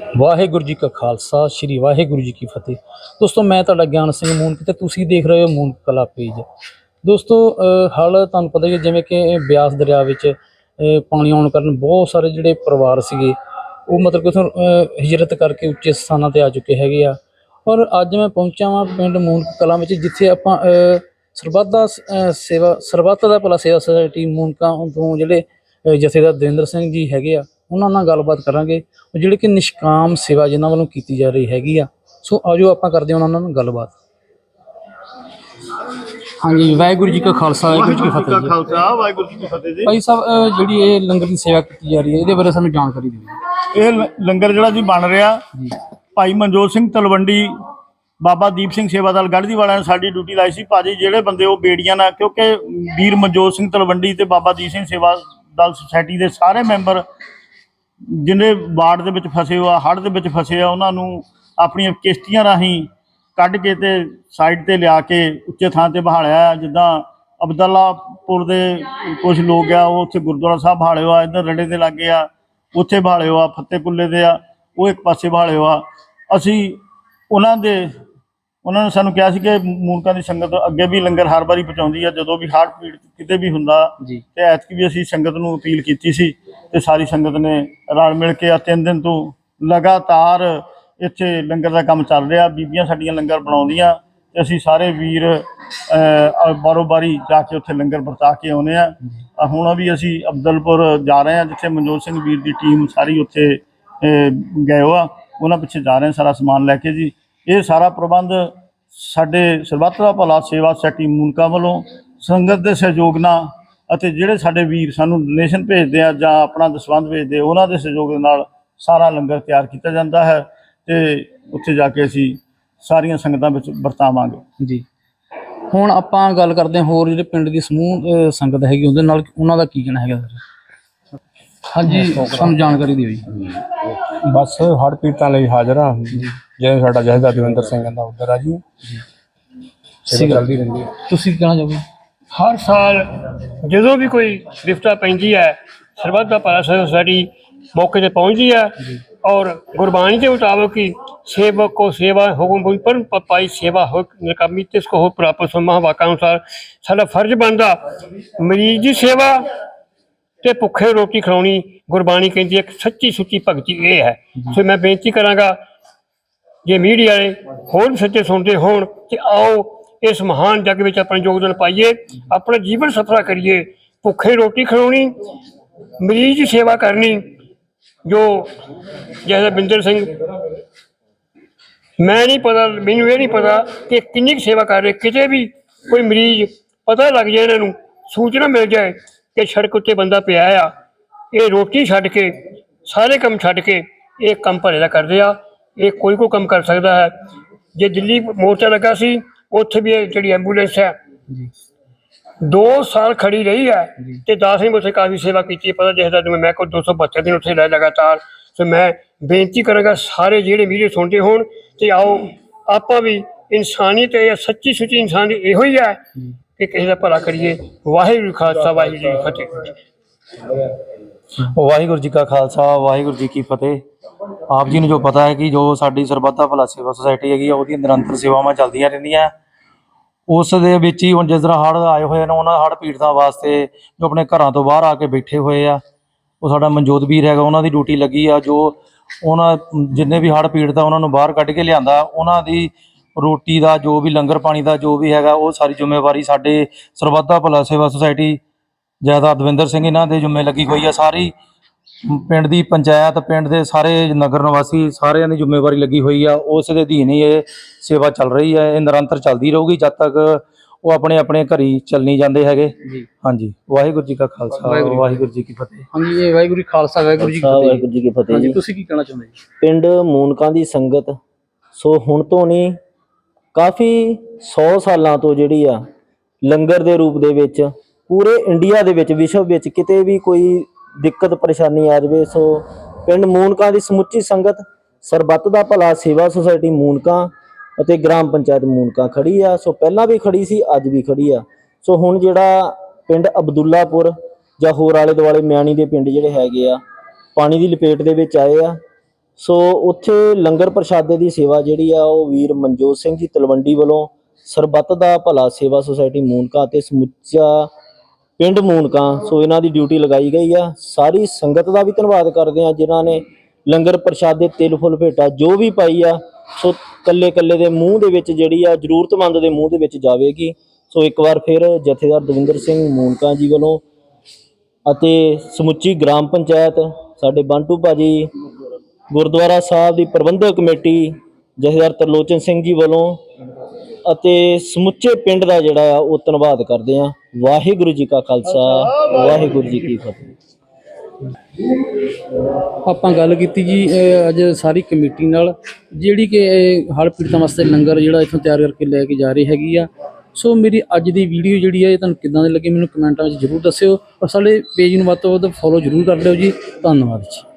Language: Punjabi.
ਵਾਹਿਗੁਰੂ ਜੀ ਕਾ ਖਾਲਸਾ, ਸ੍ਰੀ ਵਾਹਿਗੁਰੂ ਜੀ ਕੀ ਫਤਿਹ। ਦੋਸਤੋ, ਮੈਂ ਤੁਹਾਡਾ ਗਿਆਨ ਸਿੰਘ ਮੂਨਕ ਤੇ ਤੁਸੀਂ ਦੇਖ ਰਹੇ ਹੋ ਮੂਨਕ ਕਲਾ ਪੇਜ। ਦੋਸਤੋ ਹਾਲ ਤੁਹਾਨੂੰ ਪਤਾ ਹੀ ਹੈ, ਜਿਵੇਂ ਕਿ ਬਿਆਸ ਦਰਿਆ ਵਿੱਚ ਪਾਣੀ ਆਉਣ ਕਾਰਨ ਬਹੁਤ ਸਾਰੇ ਜਿਹੜੇ ਪਰਿਵਾਰ ਸੀਗੇ, ਉਹ ਮਤਲਬ ਕਿ ਉੱਥੋਂ ਹਿਜਰਤ ਕਰਕੇ ਉੱਚੇ ਸਥਾਨਾਂ ਤੇ ਆ ਚੁੱਕੇ ਹੈਗੇ ਆ। ਔਰ ਅੱਜ ਮੈਂ ਪਹੁੰਚਿਆ ਵਾਂ ਪਿੰਡ ਮੂਨਕ ਕਲਾ ਵਿੱਚ, ਜਿੱਥੇ ਆਪਾਂ ਸਰਬੱਤ ਦਾ ਸੇਵਾ, ਸਰਬੱਤ ਦਾ ਭਲਾ ਸੇਵਾ ਸੁਸਾਇਟੀ ਮੂਨਕਾ ਤੋਂ ਜਿਹੜੇ ਜਥੇਦਾਰ ਦਵਿੰਦਰ ਸਿੰਘ ਜੀ ਹੈਗੇ ਆ ਉਹਨਾਂ ਨਾਲ ਗੱਲਬਾਤ ਕਰਾਂਗੇ। ਉਹ ਜਿਹੜੇ ਕਿ ਨਿਸ਼ਕਾਮ ਸੇਵਾ ਜਿਨ੍ਹਾਂ ਵੱਲੋਂ ਕੀਤੀ ਜਾ ਰਹੀ ਹੈਗੀ ਆ। ਸੋ ਆਜੋ ਆਪਾਂ ਕਰਦੇ ਹਾਂ ਉਹਨਾਂ ਨਾਲ ਗੱਲਬਾਤ। ਹਾਂਜੀ ਵਾਹਿਗੁਰੂ ਜੀ ਕਾ ਖਾਲਸਾ ਵਾਹਿਗੁਰੂ ਜੀ ਕੀ ਫਤਿਹ ਜੀ। ਖਾਲਸਾ ਵਾਹਿਗੁਰੂ ਜੀ ਕੀ ਫਤਿਹ ਜੀ। ਭਾਈ ਸਾਹਿਬ ਅਹ ਜਿਹੜੀ ਇਹ ਲੰਗਰ ਦੀ ਸੇਵਾ ਕੀਤੀ ਜਾ ਰਹੀ ਹੈ ਇਹਦੇ ਬਾਰੇ ਸਾਨੂੰ ਜਾਣਕਾਰੀ ਦਿਓ। ਇਹ ਲ- ਲੰਗਰ ਜਿਹੜਾ ਜੀ ਬਣ ਰਿਹਾ ਜੀ। ਭਾਈ ਮਨਜੋਤ ਸਿੰਘ ਤਲਵੰਡੀ ਬਾਬਾ ਦੀਪ ਸਿੰਘ ਸੇਵਾ ਦਲ ਗੜ੍ਹਦੀ ਵਾਲਿਆਂ ਨੇ ਸਾਡੀ ਡਿਊਟੀ ਲਾਈ ਸੀ। ਭਾਜੀ ਜਿਹੜੇ ਬੰਦੇ ਉਹ ਬੇੜੀਆਂ ਨਾਲ ਕਿਉਂਕਿ ਵੀਰ ਮਨਜੋਤ ਸਿੰਘ ਤਲਵੰਡੀ ਤੇ ਬਾਬਾ ਦੀਪ ਸਿੰਘ ਸੇਵਾ ਦਲ ਸੁਸਾਇਟੀ ਦੇ ਸਾਰੇ ਮੈਂਬਰ ਜਿਹਨੇ ਵਾਰਡ ਦੇ ਵਿੱਚ ਫਸੇ ਹੋਆ ਹੜ੍ਹ ਦੇ ਵਿੱਚ ਫਸੇ ਆ, ਉਹਨਾਂ ਨੂੰ ਆਪਣੀਆਂ ਕਿਸ਼ਤੀਆਂ ਰਾਹੀਂ ਕੱਢ ਕੇ ਤੇ ਸਾਈਡ ਤੇ ਲਿਆ ਕੇ ਉੱਚੇ ਥਾਂ ਤੇ ਬਹਾਲਿਆ ਆ। ਜਿੱਦਾਂ ਅਬਦੁੱਲਾਪੁਰ ਦੇ ਕੁਝ ਲੋਕ ਆ, ਉਹ ਉੱਥੇ ਗੁਰਦੁਆਰਾ ਸਾਹਿਬ ਬਹਾਲਿਓ ਆ, ਇੱਧਰ ਰੜੇ ਦੇ ਲਾਗੇ ਆ, ਉੱਥੇ ਬਹਾਲਿਓ ਆ ਫਤਿਹਪੁੱਲੇ ਦੇ ਆ, ਉਹ ਇੱਕ ਪਾਸੇ ਬਹਾਲਿਓ ਆ ਅਸੀਂ ਉਹਨਾਂ ਦੇ ਉਹਨਾਂ ਨੇ ਸਾਨੂੰ ਕਿਹਾ ਸੀ ਕਿ ਮੂਨਕਾਂ ਦੀ ਸੰਗਤ ਅੱਗੇ ਵੀ ਲੰਗਰ ਹਰ ਵਾਰੀ ਪਹੁੰਚਾਉਂਦੀ ਆ ਜਦੋਂ ਵੀ ਹੜ੍ਹ ਪੀੜ ਕਿਤੇ ਵੀ ਹੁੰਦਾ ਤੇ ਐਤਕੀ ਵੀ ਅਸੀਂ ਸੰਗਤ ਨੂੰ ਅਪੀਲ ਕੀਤੀ ਸੀ ਤੇ ਸਾਰੀ ਸੰਗਤ ਨੇ ਰਲ ਮਿਲ ਕੇ ਆ ਤਿੰਨ ਦਿਨ ਤੋਂ ਲਗਾਤਾਰ ਇੱਥੇ ਲੰਗਰ ਦਾ ਕੰਮ ਚੱਲ ਰਿਹਾ ਬੀਬੀਆਂ ਸਾਡੀਆਂ ਲੰਗਰ ਬਣਾਉਂਦੀਆਂ ਤੇ ਅਸੀਂ ਸਾਰੇ ਵੀਰ ਬਾਰੋ ਬਾਰੀ ਜਾ ਕੇ ਉੱਥੇ ਲੰਗਰ ਵਰਤਾ ਕੇ ਆਉਨੇ ਆ। ਆ ਹੁਣ ਵੀ ਅਸੀਂ ਅਬਦਲਪੁਰ ਜਾ ਰਹੇ ਆ ਜਿੱਥੇ ਮਨਜੋਤ ਸਿੰਘ ਵੀਰ ਦੀ ਟੀਮ ਸਾਰੀ ਉੱਥੇ ਗਏ ਹੋ ਆ ਉਹਨਾਂ ਪਿੱਛੇ ਜਾ ਰਹੇ ਸਾਰਾ ਸਮਾਨ ਲੈ ਕੇ ਜੀ। ਇਹ ਸਾਰਾ ਪ੍ਰਬੰਧ ਸਾਡੇ ਸਰਬੱਤ ਦਾ ਭਲਾ ਸੇਵਾ ਸੋਸਾਇਟੀ ਮੂਨਕਾ ਵੱਲੋਂ, ਸੰਗਤ ਦੇ ਸਹਿਯੋਗ ਨਾਲ ਅਤੇ ਜਿਹੜੇ ਸਾਡੇ ਵੀਰ ਸਾਨੂੰ ਡੋਨੇਸ਼ਨ ਭੇਜਦੇ ਆ ਜਾਂ ਆਪਣਾ ਦਸਵੰਧ ਭੇਜਦੇ ਉਹਨਾਂ ਦੇ ਸਹਿਯੋਗ ਦੇ ਨਾਲ ਸਾਰਾ ਲੰਗਰ ਤਿਆਰ ਕੀਤਾ ਜਾਂਦਾ ਹੈ ਤੇ ਉੱਥੇ ਜਾ ਕੇ ਅਸੀਂ ਸਾਰੀਆਂ ਸੰਗਤਾਂ ਵਿੱਚ ਵਰਤਾਵਾਂਗੇ। ਜੀ। ਹੁਣ ਆਪਾਂ ਗੱਲ ਕਰਦੇ ਹਾਂ ਹੋਰ ਜਿਹੜੇ ਪਿੰਡ ਦੀ ਸਮੂਹ ਸੰਗਤ ਹੈਗੀ ਉਹਦੇ ਨਾਲ, ਉਹਨਾਂ ਦਾ ਕੀ ਕਹਿਣਾ ਹੈਗਾ ਸਰ? ਹਾਂਜੀ ਸਾਨੂੰ ਜਾਣਕਾਰੀ ਦਿਓ ਜੀ। ਬਸ ਹੜ ਪੀੜਤਾਂ ਲਈ ਹਾਜ਼ਰ ਹਾਂ। ਜਿਵੇਂ ਸਾਡਾ ਜਹਦਾ ਦਵਿੰਦਰ ਸਿੰਘ ਕਹਿੰਦਾ ਉਧਰ ਆ ਜੀ ਸੇਵਾ ਚੱਲਦੀ ਰਹਿੰਦੀ ਤੁਸੀਂ ਕੀ ਕਹਿਣਾ ਹਰ ਸਾਲ ਜਦੋਂ ਵੀ ਕੋਈ ਵਿਫਤਾ ਪੈਂਦੀ ਹੈ ਸਰਬੱਤ ਦਾ ਭਲਾ ਸਹਿਯੋਗ ਸਾਡੀ ਮੌਕੇ ਤੇ ਪਹੁੰਚਦੀ ਹੈ। ਔਰ ਗੁਰਬਾਣੀ ਦੇ ਮੁਤਾਬਕ ਹੀ ਸੇਵਕ ਕੋ ਸੇਵਾ ਹੁਕਮ ਹੋਈ ਪਰਮ ਪਾਈ ਸੇਵਾ ਹੋ ਨਕਾਮੀ ਤਿਸ ਕੋ ਹੋ ਪ੍ਰਾਪਤ ਸੋ ਮਹਾਵਾਕਾ ਅਨੁਸਾਰ ਸਾਡਾ ਫਰਜ਼ ਬਣਦਾ। ਮਰੀਜ਼ ਦੀ ਸੇਵਾ ਤੇ ਭੁੱਖੇ ਰੋਟੀ ਖਿਲਾਉਣੀ ਗੁਰਬਾਣੀ ਕਹਿੰਦੀ ਹੈ ਕਿ ਸੱਚੀ ਸੁੱਚੀ ਭਗਤੀ ਇਹ ਹੈ। ਸੋ ਮੈਂ ਬੇਨਤੀ ਕਰਾਂਗਾ ਜੇ ਮੀਡੀਆ ਵਾਲੇ ਹੋਰ ਸੱਚੇ ਸੁਣਦੇ ਹੋਣ ਕਿ ਆਓ ਇਸ ਮਹਾਨ ਜੱਗ ਵਿੱਚ ਆਪਣਾ ਯੋਗਦਾਨ ਪਾਈਏ ਆਪਣਾ ਜੀਵਨ ਸਫਲਾ ਕਰੀਏ ਭੁੱਖੇ ਰੋਟੀ ਖਿਲਾਉਣੀ ਮਰੀਜ਼ ਦੀ ਸੇਵਾ ਕਰਨੀ ਜੋ ਜੈਸਾ ਬਿੰਦਰ ਸਿੰਘ ਮੈਂ ਨਹੀਂ ਪਤਾ ਮੈਨੂੰ ਇਹ ਨਹੀਂ ਪਤਾ ਕਿ ਕਿੰਨੀ ਸੇਵਾ ਕਰ ਰਹੇ ਕਿਤੇ ਵੀ ਕੋਈ ਮਰੀਜ਼ ਪਤਾ ਲੱਗ ਜਾਏ ਇਹਨਾਂ ਨੂੰ ਸੂਚਨਾ ਮਿਲ ਜਾਏ ਕਿ ਸੜਕ ਉੱਤੇ ਬੰਦਾ ਪਿਆ ਆ ਇਹ ਰੋਟੀ ਛੱਡ ਕੇ ਸਾਰੇ ਕੰਮ ਛੱਡ ਕੇ ਇਹ ਕੰਮ ਭਲੇ ਦਾ ਕਰਦੇ ਆ ਇਹ ਕੋਈ ਕੋਈ ਕੰਮ ਕਰ ਸਕਦਾ ਹੈ। ਜੇ ਦਿੱਲੀ ਮੋਰਚਾ ਲੱਗਾ ਸੀ ਉੱਥੇ ਵੀ ਇਹ ਜਿਹੜੀ ਐਂਬੂਲੈਂਸ ਹੈ ਦੋ ਸਾਲ ਖੜੀ ਰਹੀ ਹੈ ਤੇ ਦਾਸ ਨੇ ਉੱਥੇ ਕਾਫੀ ਸੇਵਾ ਕੀਤੀ ਹੈ ਪਤਾ ਜਿਸ ਦਾ ਜਿਵੇਂ ਮੈਂ ਕੋਲ 272 ਦਿਨ ਉੱਥੇ ਰਹਿ ਲਗਾਤਾਰ ਸੋ ਮੈਂ ਬੇਨਤੀ ਕਰਾਂਗਾ ਸਾਰੇ ਜਿਹੜੇ ਵੀਡੀਓ ਸੁਣਦੇ ਹੋਣ ਤੇ ਆਓ ਆਪਾਂ ਵੀ ਇਨਸਾਨੀਅਤ ਇਹ ਸੱਚੀ ਸੁੱਚੀ ਇਨਸਾਨ ਇਹੋ ਹੀ ਹੈ ਕਿ ਕਿਸੇ ਦਾ ਭਲਾ ਕਰੀਏ। ਵਾਹਿਗੁਰੂ ਜੀ ਖਾਲਸਾ, ਵਾਹਿਗੁਰੂ ਜੀ ਫਤਿਹ। ਵਾਹਿਗੁਰੂ ਜੀ ਕਾ ਖਾਲਸਾ, ਵਾਹਿਗੁਰੂ ਜੀ ਕੀ ਫਤਿਹ। ਆਪ ਜੀ ਨੂੰ ਜੋ ਪਤਾ ਹੈ ਕਿ ਜੋ ਸਾਡੀ ਸਰਬੱਤਾ ਭਲਾ ਸੇਵਾ ਸੁਸਾਇਟੀ ਹੈਗੀ ਆ ਨਿਰੰਤਰ ਸੇਵਾਵਾਂ ਚੱਲਦੀਆਂ ਰਹਿੰਦੀਆਂ। ਉਸ ਦੇ ਵਿੱਚ ਹੀ ਹੁਣ ਜਿਸ ਤਰ੍ਹਾਂ ਹੜ੍ਹ ਆਏ ਹੋਏ ਨੇ, ਉਹਨਾਂ ਹੜ੍ਹ ਪੀੜਤਾਂ ਵਾਸਤੇ ਜੋ ਆਪਣੇ ਘਰਾਂ ਤੋਂ ਬਾਹਰ ਆ ਕੇ ਬੈਠੇ ਹੋਏ ਆ। ਉਹ ਸਾਡਾ ਮਨਜੋਤ ਵੀਰ ਹੈਗਾ, ਉਹਨਾਂ ਦੀ ਡਿਊਟੀ ਲੱਗੀ ਆ, ਜੋ ਉਹਨਾਂ ਜਿੰਨੇ ਵੀ ਹੜ੍ਹ ਪੀੜਤ ਆ ਉਹਨਾਂ ਨੂੰ ਬਾਹਰ ਕੱਢ ਕੇ ਲਿਆਂਦਾ, ਉਹਨਾਂ ਦੀ ਰੋਟੀ ਦਾ ਜੋ ਵੀ ਲੰਗਰ ਪਾਣੀ ਦਾ ਜੋ ਵੀ ਹੈਗਾ ਉਹ ਸਾਰੀ ਜ਼ਿੰਮੇਵਾਰੀ ਸਾਡੇ ਸਰਬੱਤਾ ਭਲਾ ਸੇਵਾ ਸੁਸਾਇਟੀ ਜਾਇਦਾਦ ਦਵਿੰਦਰ ਸਿੰਘ ਇਹਨਾਂ ਦੇ ਜ਼ਿੰਮੇ ਲੱਗੀ ਹੋਈ ਆ। ਸਾਰੀ ਪਿੰਡ ਦੀ ਪੰਚਾਇਤ ਪਿੰਡ ਦੇ ਸਾਰੇ ਨਗਰ ਨਿਵਾਸੀ ਸਾਰਿਆਂ ਦੀ ਜ਼ਿੰਮੇਵਾਰੀ ਲੱਗੀ ਹੋਈ ਆ। ਉਸ ਦੇ ਅਧੀਨ ਹੀ ਇਹ ਸੇਵਾ ਚੱਲ ਰਹੀ ਹੈ ਇਹ ਨਿਰੰਤਰ ਚੱਲਦੀ ਰਹੂਗੀ ਜਦ ਤੱਕ ਉਹ ਆਪਣੇ ਆਪਣੇ ਘਰੀ ਚੱਲਣੀ ਜਾਂਦੇ ਹੈਗੇ। ਜੀ। ਹਾਂਜੀ। ਵਾਹਿਗੁਰੂ ਜੀ ਕਾ ਖਾਲਸਾ ਵਾਹਿਗੁਰੂ ਜੀ ਕੀ ਫਤਿਹ। ਹਾਂਜੀ ਇਹ ਵਾਹਿਗੁਰੂ ਜੀ ਖਾਲਸਾ ਵਾਹਿਗੁਰੂ ਜੀ ਕੀ ਫਤਿਹ। ਵਾਹਿਗੁਰੂ ਜੀ ਕੀ ਫਤਿਹ ਹਾਂਜੀ ਤੁਸੀਂ ਕੀ ਕਹਿਣਾ ਚਾਹੁੰਦੇ ਜੀ? ਪਿੰਡ ਮੂਨਕਾਂ ਦੀ ਸੰਗਤ। ਸੋ ਹੁਣ ਤੋਂ ਨਹੀਂ ਕਾਫੀ 100 ਸਾਲਾਂ ਤੋਂ ਜਿਹੜੀ ਆ ਲੰਗਰ ਦੇ ਰੂਪ ਦੇ ਵਿੱਚ, ਪੂਰੇ ਇੰਡੀਆ ਦੇ ਵਿੱਚ, ਵਿਸ਼ਵ ਵਿੱਚ ਕਿਤੇ ਵੀ ਕੋਈ ਦਿੱਕਤ ਪਰੇਸ਼ਾਨੀ ਆ ਜਾਵੇ, ਸੋ ਪਿੰਡ ਮੂਨਕਾਂ ਦੀ ਸਮੁੱਚੀ ਸੰਗਤ, ਸਰਬੱਤ ਦਾ ਭਲਾ ਸੇਵਾ ਸੁਸਾਇਟੀ ਮੂਨਕਾਂ ਅਤੇ ਗ੍ਰਾਮ ਪੰਚਾਇਤ ਮੂਨਕਾਂ ਖੜੀ ਆ। ਸੋ ਪਹਿਲਾਂ ਵੀ ਖੜੀ ਸੀ, ਅੱਜ ਵੀ ਖੜੀ ਆ। ਸੋ ਹੁਣ ਜਿਹੜਾ ਪਿੰਡ ਅਬਦੁੱਲਾਪੁਰ ਜਾਂ ਹੋਰ ਆਲੇ ਦੁਆਲੇ ਮਿਆਣੀ ਦੇ ਪਿੰਡ ਜਿਹੜੇ ਹੈਗੇ ਆ, ਪਾਣੀ ਦੀ ਲਪੇਟ ਦੇ ਵਿੱਚ ਆਏ ਆ। ਸੋ ਉੱਥੇ ਲੰਗਰ ਪ੍ਰਸ਼ਾਦੇ ਦੀ ਸੇਵਾ ਜਿਹੜੀ ਆ ਉਹ ਵੀਰ ਮਨਜੋਤ ਸਿੰਘ ਜੀ ਤਲਵੰਡੀ ਵੱਲੋਂ ਸਰਬੱਤ ਦਾ ਭਲਾ ਸੇਵਾ ਸੁਸਾਇਟੀ ਮੂਨਕਾ ਅਤੇ ਸਮੁੱਚਾ ਪਿੰਡ ਮੂਨਕਾ, ਸੋ ਇਹਨਾਂ ਦੀ ਡਿਊਟੀ ਲਗਾਈ ਗਈ ਆ। ਸਾਰੀ ਸੰਗਤ ਦਾ ਵੀ ਧੰਨਵਾਦ ਕਰਦੇ ਆ ਜਿਨ੍ਹਾਂ ਨੇ ਲੰਗਰ ਪ੍ਰਸ਼ਾਦੇ, ਤਿਲ, ਫੁੱਲ, ਭੇਟਾ ਜੋ ਵੀ ਪਾਈ ਆ, ਸੋ ਕੱਲੇ ਕੱਲੇ ਦੇ ਮੂੰਹ ਦੇ ਵਿੱਚ ਜਿਹੜੀ ਆ, ਜ਼ਰੂਰਤਮੰਦ ਦੇ ਮੂੰਹ ਦੇ ਵਿੱਚ ਜਾਵੇਗੀ। ਸੋ ਇੱਕ ਵਾਰ ਫਿਰ ਜਥੇਦਾਰ ਦਵਿੰਦਰ ਸਿੰਘ ਮੂਨਕਾ ਜੀ ਵੱਲੋਂ ਅਤੇ ਸਮੁੱਚੀ ਗ੍ਰਾਮ ਪੰਚਾਇਤ, ਸਾਡੇ ਬੰਟੂ ਭਾਜੀ ਗੁਰਦੁਆਰਾ ਸਾਹਿਬ ਦੀ ਪ੍ਰਬੰਧਕ ਕਮੇਟੀ ਜਥੇਦਾਰ ਤਰਲੋਚਨ ਸਿੰਘ ਜੀ ਵੱਲੋਂ ਅਤੇ ਸਮੁੱਚੇ ਪਿੰਡ ਦਾ ਜਿਹੜਾ ਆ ਉਹ ਧੰਨਵਾਦ ਕਰਦੇ ਆ ਵਾਹਿਗੁਰੂ ਜੀ ਕਾ ਖਾਲਸਾ, ਵਾਹਿਗੁਰੂ ਜੀ ਕੀ ਫਤਿਹ। ਆਪਾਂ ਗੱਲ ਕੀਤੀ ਜੀ ਅੱਜ ਸਾਰੀ ਕਮੇਟੀ ਨਾਲ, ਜਿਹੜੀ ਕਿ ਇਹ ਹੜ੍ਹ ਪੀੜਤਾਂ ਵਾਸਤੇ ਲੰਗਰ ਜਿਹੜਾ ਇੱਥੋਂ ਤਿਆਰ ਕਰਕੇ ਲੈ ਕੇ ਜਾ ਰਹੀ ਹੈਗੀ ਆ। ਸੋ ਮੇਰੀ ਅੱਜ ਦੀ ਵੀਡੀਓ ਜਿਹੜੀ ਹੈ ਇਹ ਤੁਹਾਨੂੰ ਕਿੱਦਾਂ ਦੀ ਲੱਗੀ ਮੈਨੂੰ ਕਮੈਂਟਾਂ ਵਿੱਚ ਜ਼ਰੂਰ ਦੱਸਿਓ। ਔਰ ਸਾਡੇ ਪੇਜ ਨੂੰ ਵੱਧ ਤੋਂ ਵੱਧ ਫੋਲੋ ਜ਼ਰੂਰ ਕਰ ਲਿਓ ਜੀ। ਧੰਨਵਾਦ ਜੀ।